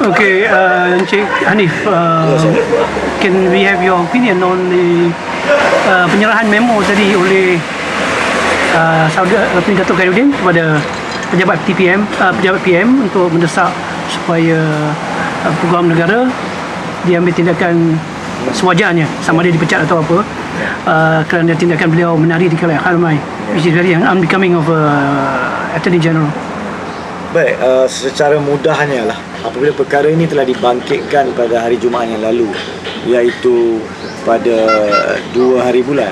Okay, uh, Encik Hanif, uh, can we have your opinion on the uh, penyerahan memo tadi oleh uh, Saudara uh, Datuk Khairuddin kepada pejabat TPM, uh, pejabat PM untuk mendesak supaya uh, program negara diambil tindakan sewajarnya sama ada dipecat atau apa uh, kerana tindakan beliau menari di kalangan ramai which is very unbecoming of uh, Attorney General. Baik, uh, secara mudahnya lah. Apabila perkara ini telah dibangkitkan pada hari Jumaat yang lalu iaitu pada dua hari bulan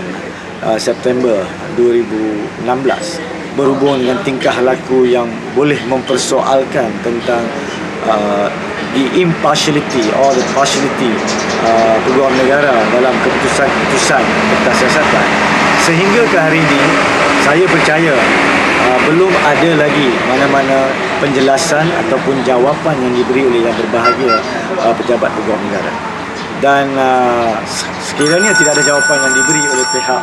uh, September 2016 berhubung dengan tingkah laku yang boleh mempersoalkan tentang uh, the impartiality or the partiality uh, peguam negara dalam keputusan-keputusan tentang siasatan. Sehingga ke hari ini saya percaya uh, belum ada lagi mana-mana penjelasan ataupun jawapan yang diberi oleh yang berbahagia uh, pejabat peguam negara. Dan uh, sekiranya tidak ada jawapan yang diberi oleh pihak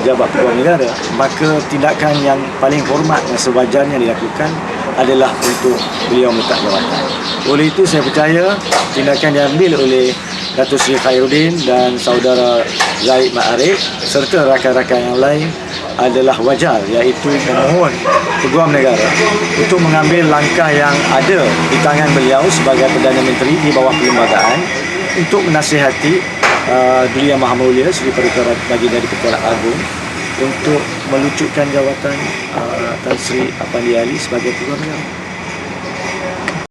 pejabat peguam negara maka tindakan yang paling hormat dan sewajarnya dilakukan adalah untuk beliau meletak jawatan oleh itu saya percaya tindakan diambil oleh Datuk Seri Khairuddin dan saudara Zaid Ma'arif serta rakan-rakan yang lain adalah wajar iaitu memohon peguam negara untuk mengambil langkah yang ada di tangan beliau sebagai Perdana Menteri di bawah perlembagaan untuk menasihati uh, Duli Yang Maha Mulia Seri Paduka Baginda di Ketua Agung untuk melucutkan jawatan uh, Tan Sri Apandi Ali sebagai peguam negara.